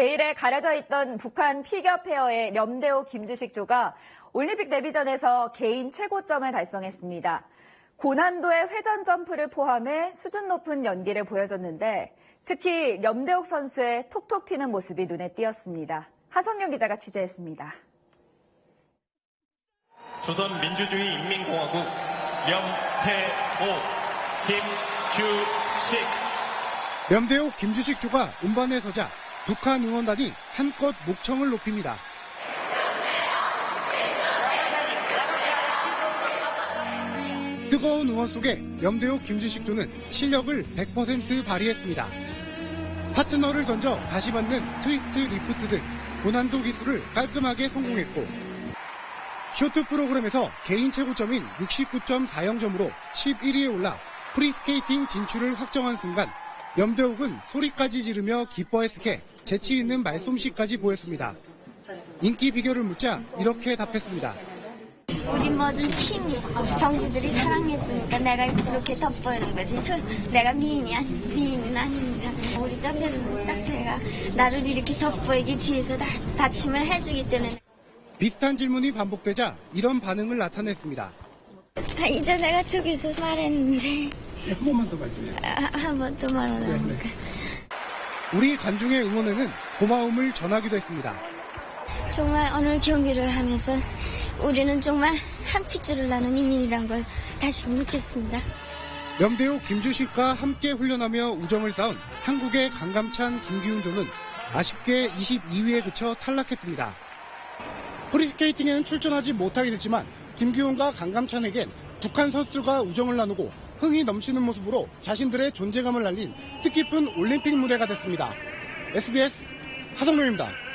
베일에 가려져 있던 북한 피겨 페어의 염대호 김주식조가 올림픽 데뷔전에서 개인 최고점을 달성했습니다. 고난도의 회전 점프를 포함해 수준 높은 연기를 보여줬는데 특히 염대옥 선수의 톡톡 튀는 모습이 눈에 띄었습니다. 하성영 기자가 취재했습니다. 조선민주주의 인민공화국 염태호 김주식 염대옥 김주식조가 운반에 서자 북한 응원단이 한껏 목청을 높입니다. 뜨거운 응원 속에 염대옥 김주식 조는 실력을 100% 발휘했습니다. 파트너를 던져 다시 받는 트위스트 리프트 등 고난도 기술을 깔끔하게 성공했고 쇼트 프로그램에서 개인 최고점인 69.40점으로 11위에 올라 프리스케이팅 진출을 확정한 순간 염대옥은 소리까지 지르며 기뻐했을 게 재치 있는 말솜씨까지 보였습니다. 인기 비결을 묻자 이렇게 답했습니다. 우리 모든 팀 경주들이 사랑해주니까 내가 그렇게 돋보이는 거지. 서- 내가 미인이 아니 미인은 아닙니다. 우리 짝패는 짝패가 나를 이렇게 돋보이게 뒤에서 다 받침을 해주기 때문에 비슷한 질문이 반복되자 이런 반응을 나타냈습니다. 아, 이제 내가 저기서 말했는데 한 번만 더 말해요. 한번더 말하라니까. 우리 관중의 응원에는 고마움을 전하기도 했습니다. 정말 오늘 경기를 하면서 우리는 정말 한 핏줄을 나눈 인민이란 걸 다시 느꼈습니다. 염대호 김주식과 함께 훈련하며 우정을 쌓은 한국의 강감찬 김기훈조는 아쉽게 22위에 그쳐 탈락했습니다. 프리스케이팅에는 출전하지 못하게 됐지만 김기훈과 강감찬에겐 북한 선수들과 우정을 나누고 흥이 넘치는 모습으로 자신들의 존재감을 날린 뜻깊은 올림픽 무대가 됐습니다. SBS 하성룡입니다.